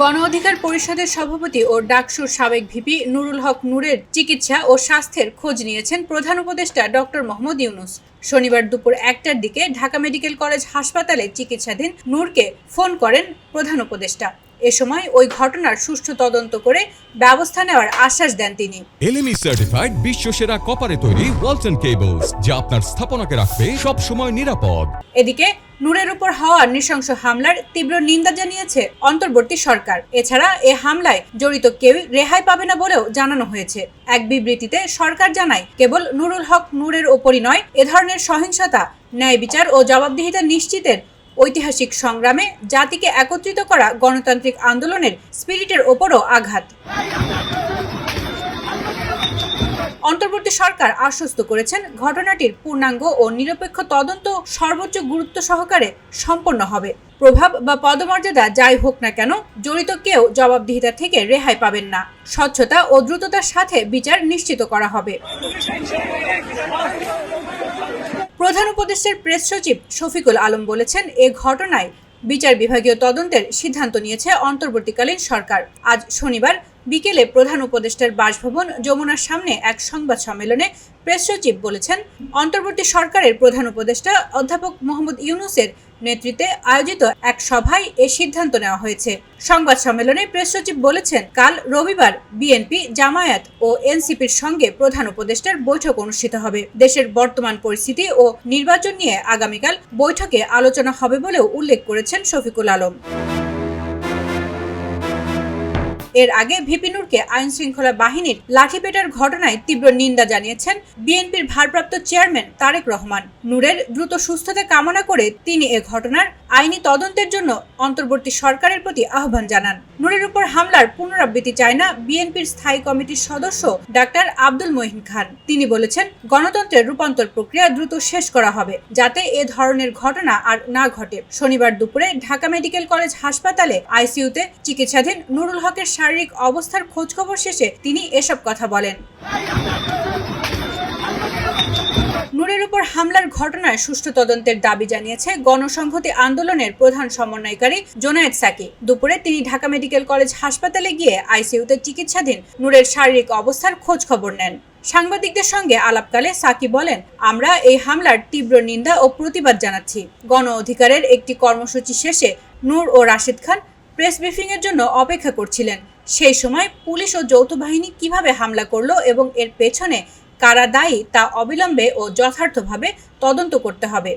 গণ অধিকার পরিষদের সভাপতি ও ডাকসুর সাবেক ভিপি নুরুল হক নূরের চিকিৎসা ও স্বাস্থ্যের খোঁজ নিয়েছেন প্রধান উপদেষ্টা ডক্টর মোহাম্মদ ইউনুস। শনিবার দুপুর একটার দিকে ঢাকা মেডিকেল কলেজ হাসপাতালে চিকিৎসাধীন নূরকে ফোন করেন প্রধান উপদেষ্টা। এ সময় ওই ঘটনার সুষ্ঠু তদন্ত করে ব্যবস্থা নেওয়ার আশ্বাস দেন তিনি। এলএমই সার্টিফাইড বিশ্ব সেরা কপারে তৈরি ওয়ালটন কেবলস যা আপনার স্থাপনাকে রাখবে সব সময় নিরাপদ। এদিকে নূরের উপর হওয়া নৃশংস হামলার তীব্র নিন্দা জানিয়েছে অন্তর্বর্তী সরকার। এছাড়া এ হামলায় জড়িত কেউ রেহাই পাবে না বলেও জানানো হয়েছে। এক বিবৃতিতে সরকার জানায় কেবল নুরুল হক নূরের ওপরই নয় এ ধরনের সহিংসতা ন্যায় বিচার ও জবাবদিহিতা নিশ্চিতের ঐতিহাসিক সংগ্রামে জাতিকে একত্রিত করা গণতান্ত্রিক আন্দোলনের স্পিরিটের ওপরও আঘাত। অন্তর্বর্তী সরকার আশ্বস্ত করেছেন ঘটনাটির পূর্ণাঙ্গ ও নিরপেক্ষ তদন্ত সর্বোচ্চ গুরুত্ব সহকারে সম্পন্ন হবে। প্রভাব বা পদমর্যাদা যাই হোক না কেন, জড়িত কেউ জবাবদিহিতা থেকে রেহাই পাবেন না। স্বচ্ছতা ও দ্রুততার সাথে বিচার নিশ্চিত করা হবে। প্রধান উপদেষ্টার প্রেস সচিব শফিকুল আলম বলেছেন, এ ঘটনায় বিচার বিভাগীয় তদন্তের সিদ্ধান্ত নিয়েছে অন্তর্বর্তীকালীন সরকার। আজ শনিবার বিকেলে প্রধান উপদেষ্টার বাসভবন যমুনার সামনে এক সংবাদ সম্মেলনে প্রেস সচিব বলেছেন, অন্তর্বর্তী সরকারের প্রধান উপদেষ্টা অধ্যাপক মোহাম্মদ ইউনুসের নেতৃত্বে আয়োজিত এক সভায় এ সিদ্ধান্ত নেওয়া হয়েছে। সংবাদ সম্মেলনে প্রেস সচিব বলেছেন, কাল রবিবার বিএনপি, জামায়াত ও এনসিপির সঙ্গে প্রধান উপদেষ্টার বৈঠক অনুষ্ঠিত হবে। দেশের বর্তমান পরিস্থিতি ও নির্বাচন নিয়ে আগামীকাল বৈঠকে আলোচনা হবে বলেও উল্লেখ করেছেন শফিকুল আলম। এর আগে ভিপিনুরকে আইন শৃঙ্খলা বাহিনীর লাঠিপেটার ঘটনায় তীব্র নিন্দা জানিয়েছেন বিএনপির ভারপ্রাপ্ত চেয়ারম্যান তারেক রহমান। নূরের দ্রুত সুস্থতা কামনা করে তিনি এ ঘটনার আইনি তদন্তের জন্য অন্তর্বর্তী সরকারের প্রতি আহ্বান জানান। নূরের উপর হামলার পুনরাবৃত্তি চায় না বিএনপির স্থায়ী কমিটির সদস্য ডাক্তার আব্দুল মহিন খান। তিনি বলেছেন, গণতন্ত্রের রূপান্তর প্রক্রিয়া দ্রুত শেষ করা হবে, যাতে এ ধরনের ঘটনা আর না ঘটে। শনিবার দুপুরে ঢাকা মেডিকেল কলেজ হাসপাতালে আইসিইউতে চিকিৎসাধীন নুরুল হকের শারীরিক অবস্থার খোঁজখবর শেষে তিনি এসব কথা বলেন। নূরের উপর হামলার ঘটনায় সুষ্ঠু তদন্তের দাবি জানিয়েছে গণসংহতি আন্দোলনের প্রধান সমন্বয়কারী জোনায়েদ সাকি। দুপুরে তিনি ঢাকা মেডিকেল কলেজ হাসপাতালে গিয়ে আইসিইউতে চিকিৎসাধীন নূরের শারীরিক অবস্থার খোঁজ খবর নেন। সাংবাদিকদের সঙ্গে আলাপকালে সাকি বলেন, আমরা এই হামলার তীব্র নিন্দা ও প্রতিবাদ জানাচ্ছি। গণ অধিকারের একটি কর্মসূচি শেষে নূর ও রাশিদ খান প্রেস ব্রিফিংয়ের জন্য অপেক্ষা করছিলেন। সেই সময় পুলিশ ও যৌথ বাহিনী কীভাবে হামলা করল এবং এর পেছনে কারা দায়ী তা অবিলম্বে ও যথার্থভাবে তদন্ত করতে হবে।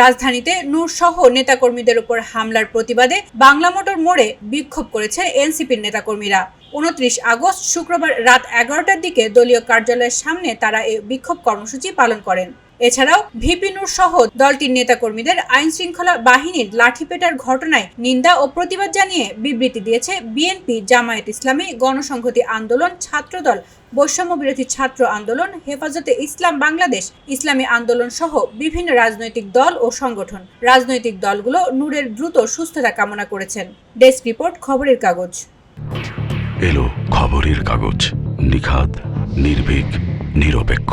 রাজধানীতে নূর সহ নেতাকর্মীদের উপর হামলার প্রতিবাদে বাংলা মোটর মোড়ে বিক্ষোভ করেছে এনসিপির নেতাকর্মীরা। উনত্রিশ আগস্ট শুক্রবার রাত এগারোটার দিকে দলীয় কার্যালয়ের সামনে তারা এই বিক্ষোভ কর্মসূচি পালন করেন। এছাড়াও ভিপি নূর সহ দলটির নেতাকর্মীদের আইন শৃঙ্খলা বাহিনীর লাঠিপেটার ঘটনায় নিন্দা ও প্রতিবাদ জানিয়ে বিবৃতি দিয়েছে বিএনপি জামায়াত ইসলামী গণসংহতি আন্দোলন ছাত্রদল বৈষম্য বিরোধী ছাত্র আন্দোলন, হেফাজতে ইসলাম বাংলাদেশ, ইসলামী আন্দোলন সহ বিভিন্ন রাজনৈতিক দল ও সংগঠন। রাজনৈতিক দলগুলো নূরের দ্রুত সুস্থতা কামনা করেছেন। ডেস্ক রিপোর্ট, খবরের কাগজ। এলো খবরের কাগজ। নিখাদ, নির্ভীক, নিরপেক্ষ।